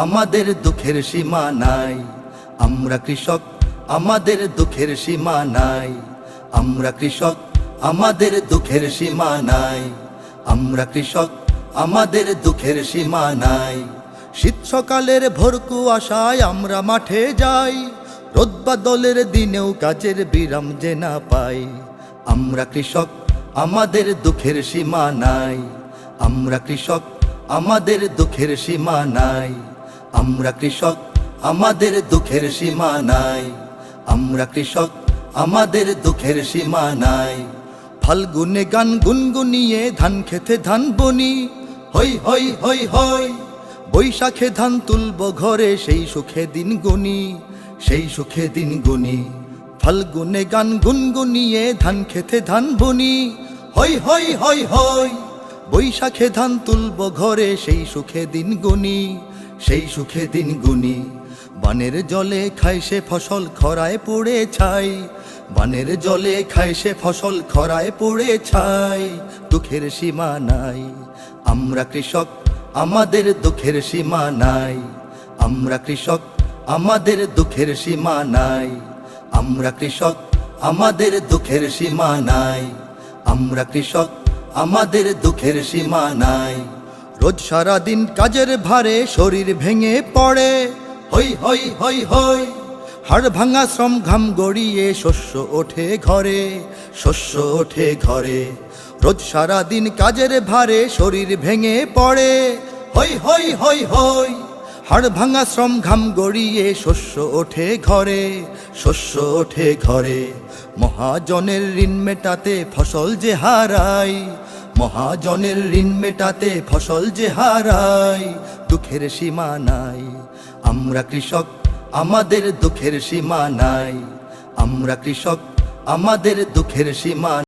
আমাদের দুঃখের সীমা নাই। আমরা কৃষক, আমাদের দুঃখের সীমা নাই। আমরা কৃষক, আমাদের দুঃখের সীমা নাই। আমরা কৃষক, আমাদের দুঃখের সীমা নাই। শীত সকালের ভোর কুয়াশায় আমরা মাঠে যাই। রোদ বাদলের দিনেও কাজের বিরাম যে না পাই। আমরা কৃষক, আমাদের দুঃখের সীমা নাই। আমরা কৃষক, আমাদের দুঃখের সীমা নাই। আমরা কৃষক, আমাদের দুঃখের সীমা নাই। আমরা কৃষক, আমাদের দুঃখের সীমা নাই। ফাল্গুনে গান গুনগুনিয়ে ধান খেতে ধান বনি। হই হই হই হই বৈশাখে ধান তুলব ঘরে সেই সুখে দিন গুনি। সেই সুখে দিন গুনি। ফাল্গুনে গান গুনগুনিয়ে ধান খেতে ধান বনি। হই হই হই হই বৈশাখে ধান তুলব ঘরে সেই সুখে দিন গুনি। সেই সুখে দিন গুনি। বানের জলে খায় সে ফসল, খরায় পড়ে ছাই। বানের জলে খায় সে ফসল, খরায় পড়ে ছাই। দুঃখের সীমা নাই। আমরা কৃষক, আমাদের দুঃখের সীমা নাই। আমরা কৃষক, আমাদের দুঃখের সীমা নাই। আমরা কৃষক, আমাদের দুঃখের সীমা নাই। আমরা কৃষক, আমাদের দুঃখের সীমা নাই। রোজ সারা দিন কাজের ভারে শরীর ভেঙে পড়ে। হই হই হই হই হাড় ভাঙা শ্রম ঘাম গড়িয়ে শস্য ওঠে ঘরে, শস্য ওঠে ঘরে। রোজ সারা দিন কাজের ভারে শরীর ভেঙে পড়ে। হই হই হই হই হাড় ভাঙা শ্রম ঘাম গড়িয়ে শস্য ওঠে ঘরে, শস্য ওঠে ঘরে। মহাজনের ঋণ মেটাতে ফসল যে হারাই মহাজনের ঋণ মেটাতে ফসল যে হারাই, দুঃখের সীমা নাই। আমরা কৃষক, আমাদের দুঃখের সীমা নাই। আমরা কৃষক, আমাদের দুঃখের সীমা